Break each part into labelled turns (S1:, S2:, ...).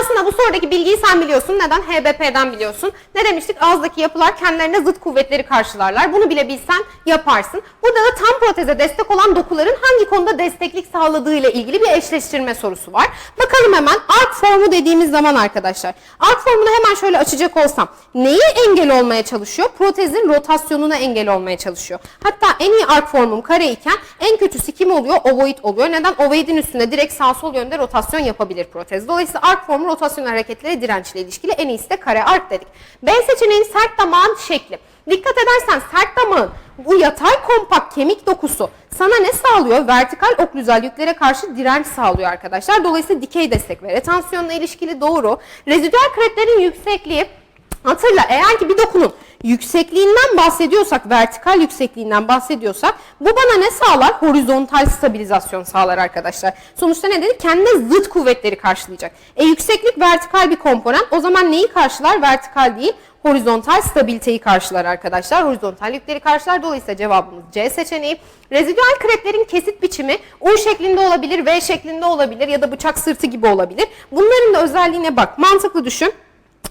S1: aslında bu sorudaki bilgiyi sen biliyorsun. Neden? HBP'den biliyorsun. Ne demiştik? Ağızdaki yapılar kendilerine zıt kuvvetleri karşılarlar. Bunu bile bilsen yaparsın. Burada da tam proteze destek olan dokuların hangi konuda desteklik sağladığı ile ilgili bir eşleştirme sorusu var. Bakalım hemen formu dediğimiz zaman arkadaşlar. Arc formunu hemen şöyle açacak olsam. Neyi engel olmaya çalışıyor? Protezin rotasyonuna engel olmaya çalışıyor. Hatta en iyi arc formum kare iken en kötüsü kim oluyor? Ovoid oluyor. Neden? Ovoidin üstünde direkt sağ sol yönde rotasyon yapabilir protez. Dolayısıyla arc formu rotasyon hareketleri dirençle ilişkili. En iyisi de kare arc dedik. B seçeneğin sert damağın şekli. Dikkat edersen sert damağın bu yatay kompakt kemik dokusu sana ne sağlıyor? Vertikal oklüzal yüklere karşı direnç sağlıyor arkadaşlar. Dolayısıyla dikey destek ve retansiyonla ilişkili doğru. Rezidüel kretlerin yüksekliği Hatırla eğer ki bir dokunun yüksekliğinden bahsediyorsak, vertikal yüksekliğinden bahsediyorsak bu bana ne sağlar? Horizontal stabilizasyon sağlar arkadaşlar. Sonuçta ne dedi? Kendine zıt kuvvetleri karşılayacak. E yükseklik vertikal bir komponent. O zaman neyi karşılar? Vertikal değil, horizontal stabiliteyi karşılar arkadaşlar. Horizontal yükleri karşılar. Dolayısıyla cevabımız C seçeneği. Rezidüel kretlerin kesit biçimi U şeklinde olabilir, V şeklinde olabilir ya da bıçak sırtı gibi olabilir. Bunların da özelliğine bak. Mantıklı düşün.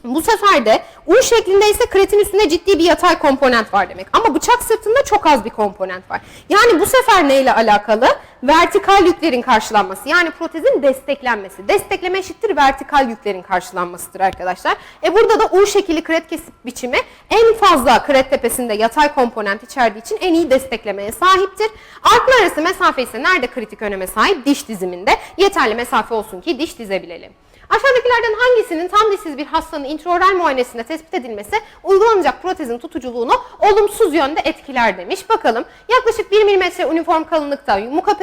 S1: Bu sefer de U şeklinde ise kretin üstünde ciddi bir yatay komponent var demek. Ama bıçak sırtında çok az bir komponent var. Yani bu sefer neyle alakalı? Vertikal yüklerin karşılanması. Yani protezin desteklenmesi. Destekleme eşittir vertikal yüklerin karşılanmasıdır arkadaşlar. E burada da U şekilli kret kesip biçimi en fazla kret tepesinde yatay komponent içerdiği için en iyi desteklemeye sahiptir. Arklar arası mesafe ise nerede kritik öneme sahip? Diş diziminde. Yeterli mesafe olsun ki diş dizebilelim. Aşağıdakilerden hangisinin tam dişsiz bir hastanın intraoral muayenesinde tespit edilmesi uygulanacak protezin tutuculuğunu olumsuz yönde etkiler demiş. Bakalım yaklaşık 1 mm uniform kalınlıkta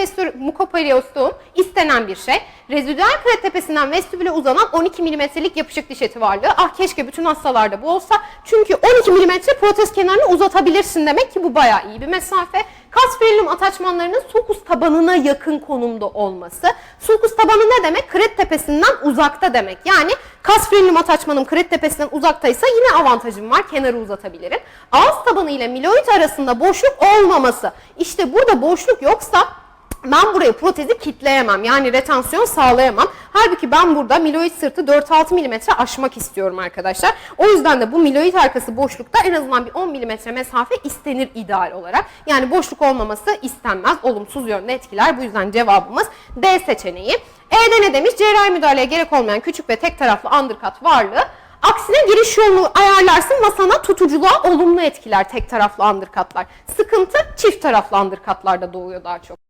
S1: mukopestür- mukoperiostoğum istenen bir şey. Rezidüel kret tepesinden vestibüle uzanan 12 mm'lik yapışık diş eti varlığı. Ah keşke bütün hastalarda bu olsa. Çünkü 12 mm protez kenarını uzatabilirsin demek ki bu bayağı iyi bir mesafe. Kas frenulum ataçmanlarının sulcus tabanına yakın konumda olması. Sulcus tabanı ne demek? Kret tepesinden uzakta demek. Yani kas frenulum ataçmanım kret tepesinden uzaktaysa yine avantajım var. Kenarı uzatabilirim. Ağız tabanı ile miloid arasında boşluk olmaması. İşte burada boşluk yoksa ben buraya protezi kitleyemem. Yani retansiyon sağlayamam. Halbuki ben burada miloid sırtı 4-6 mm aşmak istiyorum arkadaşlar. O yüzden de bu miloid arkası boşlukta en azından bir 10 mm mesafe istenir ideal olarak. Yani boşluk olmaması istenmez. Olumsuz yönde etkiler. Bu yüzden cevabımız D seçeneği. E'de ne demiş? Cerrahi müdahaleye gerek olmayan küçük ve tek taraflı undercut varlığı Aksine giriş yolunu ayarlarsın ve tutuculuğa olumlu etkiler tek taraflı undercutlar. Sıkıntı çift taraflı undercutlarda doğuyor daha çok.